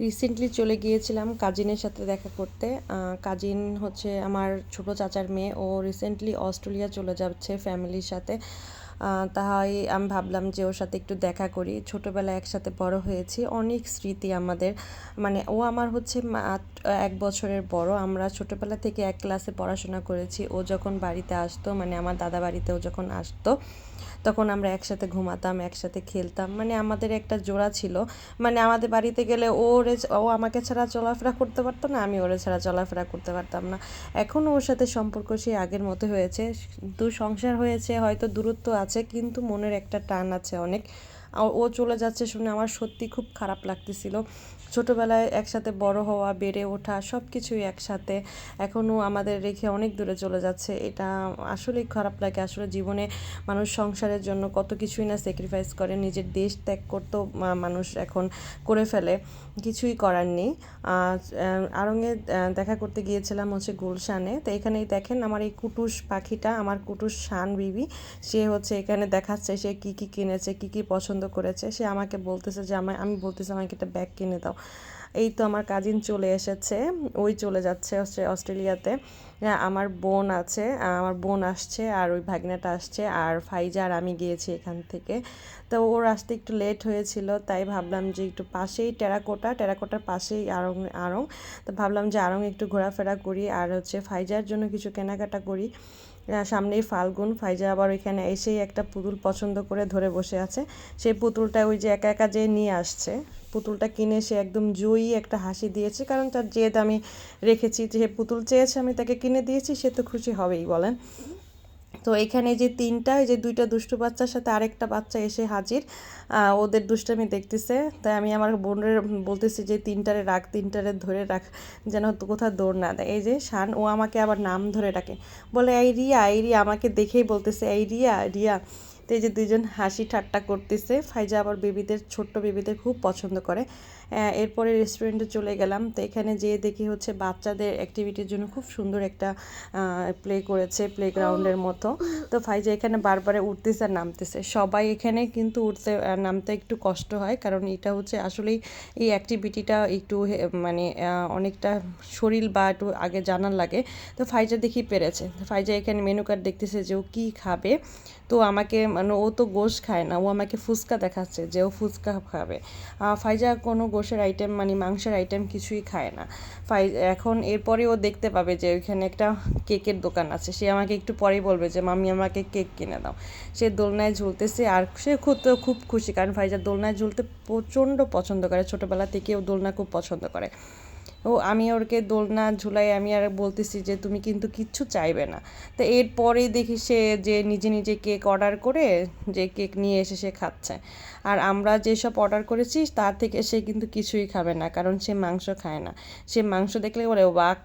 Recently চলে গিয়েছিলাম কাজিনের সাথে দেখা করতে। কাজিন হচ্ছে আমার ছোট চাচার মেয়ে। ও রিসেন্টলি অস্ট্রেলিয়া চলে যাচ্ছে ফ্যামিলির সাথে। তাই আমি ভাবলাম যে ওর সাথে একটু দেখা করি। ছোটোবেলায় একসাথে বড় হয়েছি। অনেক স্মৃতি আমাদের। মানে ও আমার হচ্ছে এক বছরের বড়। আমরা ছোটোবেলা থেকে এক ক্লাসে পড়াশোনা করেছি। ও যখন বাড়িতে আসতো মানে আমার দাদা বাড়িতে ও যখন আসতো, তখন আমরা একসাথে ঘুমাতাম, একসাথে খেলতাম। মানে আমাদের একটা জোড়া ছিল। মানে আমাদের বাড়িতে গেলে ও ওরে ও আমাকে ছাড়া চলাফেরা করতে পারতো না, আমি ওরে ছাড়া চলাফেরা করতে পারতাম না। এখনও ওর সাথে সম্পর্ক সেই আগের মতো হয়েছে। দু সংসার হয়েছে, হয়তো দূরত্ব আছে। কিন্তু মনের একটা টান আছে অনেক। ও চলে যাচ্ছে শুনে আমার সত্যি খুব খারাপ লাগতেছিল। ছোটোবেলায় একসাথে বড় হওয়া বেড়ে ওঠা সব কিছুই একসাথে এখনও আমাদের রেখে অনেক দূরে চলে যাচ্ছে। এটা আসলেই খারাপ লাগে। আসলে জীবনে মানুষ সংসারের জন্য কত কিছুই না স্যাক্রিফাইস করে। নিজের দেশ ত্যাগ করতেও মানুষ এখন করে ফেলে। কিছুই করার নেই। আহ, দেখা করতে গিয়েছিলাম হচ্ছে গুলশানে। তো এখানেই দেখেন আমার এই কুটুস পাখিটা আমার কুটুস শান বিবি সে হচ্ছে এখানে দেখাচ্ছে সে কি কি কিনেছে কি কি পছন্দ করেছে। সে আমাকে বলতেছে যে আমার আমি বলতেছি আমাকে একটা ব্যাগ কিনে দাও। এই তো আমার কাজিন চলে এসেছে। ওই চলে যাচ্ছে হচ্ছে অস্ট্রেলিয়াতে। হ্যাঁ, আমার বোন আছে আমার বোন আসছে আর ওই ভাগনাটা আসছে আর ফাইজা আর আমি গিয়েছি এখান থেকে। তো ওর আসতে একটু লেট হয়েছিল তাই ভাবলাম যে একটু পাশেই টেরাকোটা টেরাকোটার পাশেই আড়ং আড়ং তো ভাবলাম যে আড়ং একটু ঘোরাফেরা করি আর হচ্ছে ফাইজার জন্য কিছু কেনাকাটা করি। সামনেই ফাল্গুন। ফাইজা আবার ওইখানে এসেই একটা পুতুল পছন্দ করে ধরে বসে আছে। সেই পুতুলটা ওই যে একা একা যে নিয়ে আসছে, পুতুলটা কিনে সে একদম জয়ী একটা হাসি দিয়েছে, কারণ তার জেদ আমি রেখেছি যে পুতুল চেয়েছে, আমি তাকে কিনে দিয়েছি, সে তো খুশি হবেই, বলেন। তো এখানে যে তিনটা, এই যে দুইটা দুষ্টু বাচ্চার সাথে আরেকটা বাচ্চা এসে হাজির ওদের দুষ্টামি দেখতেছে। তাই আমি আমার বোনের বলতেছি যে তিনটারে রাখ, তিনটারে ধরে রাখ, যেন কোথাও দৌড় না দেয়। এই যে শান, ও আমাকে আবার নাম ধরে ডাকে। বলে, এই রিয়া এই রিয়া, আমাকে দেখেই বলতেছে, এই রিয়া রিয়া তো এই যে দুজন হাসি ঠাট্টা করতেছে, ফাইজা আবার বেবিদের, ছোট্ট বেবিদের খুব পছন্দ করে। এরপরে রেস্টুরেন্টে চলে গেলাম। তো এখানে যেয়ে দেখি হচ্ছে বাচ্চাদের অ্যাক্টিভিটির জন্য খুব সুন্দর একটা প্লে করেছে প্লেগ্রাউন্ডের মতো। তো ফাইজা এখানে বারবারে উঠতেছে আর নামতেছে। সবাই এখানে কিন্তু উঠতে নামতে একটু কষ্ট হয়, কারণ এটা হচ্ছে আসলেই এই অ্যাক্টিভিটিটা একটু মানে অনেকটা শরীর বা একটু আগে জানার লাগে। তো ফাইজা দেখি পেরেছে। ফাইজা এখানে মেনু কার্ড দেখতেছে যে ও কী খাবে। তো আমাকে মানে ও তো গোশ খায় না, ও আমাকে ফুচকা দেখাচ্ছে যে ও ফুচকা খাবে। ফাইজা কোনো গোশের আইটেম মানে মাংসের আইটেম কিছুই খায় না। ফাই, এখন এরপরে ও দেখতে পাবে যে ওইখানে একটা কেকের দোকান আছে। সে আমাকে একটু পরেই বলবে যে, মামি, আমাকে কেক কিনে দাও। সে দোলনায় ঝুলতেছে আর সে খুব খুব খুশি, কারণ ফাইজা দোলনায় ঝুলতে প্রচণ্ড পছন্দ করে। ছোটোবেলা থেকে ও দোলনা খুব পছন্দ করে। ও, আমি ওরকে দোলনা ঝুলাই আমি আর বলতেছি যে তুমি কিন্তু কিচ্ছু চাইবে না। তো এরপরেই দেখি সে যে নিজে নিজে কেক অর্ডার করে যে কেক নিয়ে এসে সে খাচ্ছে। আর আমরা যেসব অর্ডার করেছি তার থেকে সে কিন্তু কিছুই খাবে না, কারণ সে মাংস খায় না। সে মাংস দেখলে বলে ওয়াক